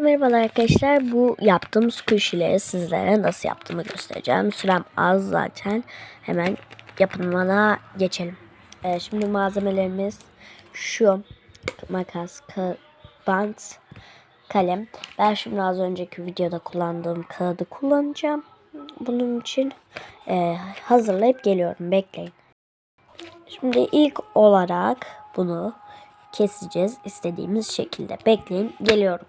Merhabalar arkadaşlar. Bu yaptığım squishy'leri sizlere nasıl yaptığımı göstereceğim. Sürem az zaten. Hemen yapımına geçelim. Ee, şimdi malzemelerimiz şu makas, ka- bant, kalem. Ben şimdi az önceki videoda kullandığım kağıdı kullanacağım. Bunun için e, hazırlayıp geliyorum. Bekleyin. Şimdi ilk olarak bunu keseceğiz istediğimiz şekilde. Bekleyin geliyorum.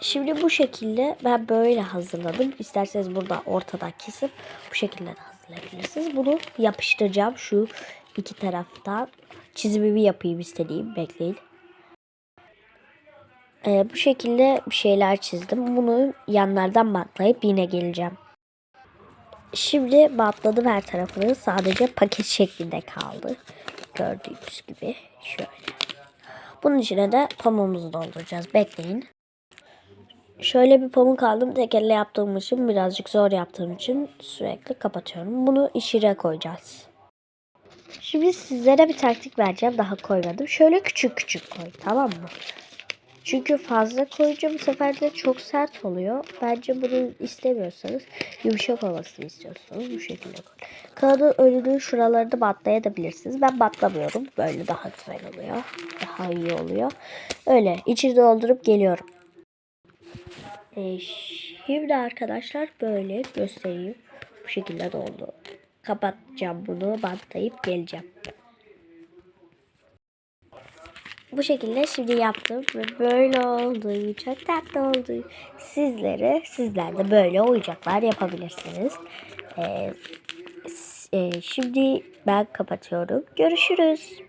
Şimdi bu şekilde ben böyle hazırladım. İsterseniz burada ortadan kesip bu şekilde de hazırlayabilirsiniz. Bunu yapıştıracağım şu iki taraftan. Çizimimi yapayım istediğim. Bekleyin. Ee, bu şekilde bir şeyler çizdim. Bunu yanlardan bantlayıp yine geleceğim. Şimdi bantladım her tarafını. Sadece paket şeklinde kaldı. Gördüğünüz gibi şöyle. Bunun içine de pamuğumuzu dolduracağız. Bekleyin. Şöyle bir pamuk aldım. Tek elle yaptığım için birazcık zor yaptığım için sürekli kapatıyorum. Bunu içine koyacağız. Şimdi sizlere bir taktik vereceğim. Daha koymadım. Şöyle küçük küçük koy. Tamam mı? Çünkü fazla koyunca bu sefer de çok sert oluyor. Bence bunu istemiyorsanız yumuşak olmasını istiyorsanız bu şekilde koy. Kağıdın önünü şuralarını batlayabilirsiniz. Ben batlamıyorum. Böyle daha güzel oluyor. Daha iyi oluyor. Öyle içini doldurup geliyorum. Şimdi arkadaşlar böyle göstereyim. Bu şekilde doldu. Kapatacağım bunu bantlayıp geleceğim. Bu şekilde şimdi yaptım ve böyle oldu. Çok tatlı oldu. Sizlere, sizler de böyle oyuncaklar yapabilirsiniz. Ee, e, şimdi ben kapatıyorum. Görüşürüz.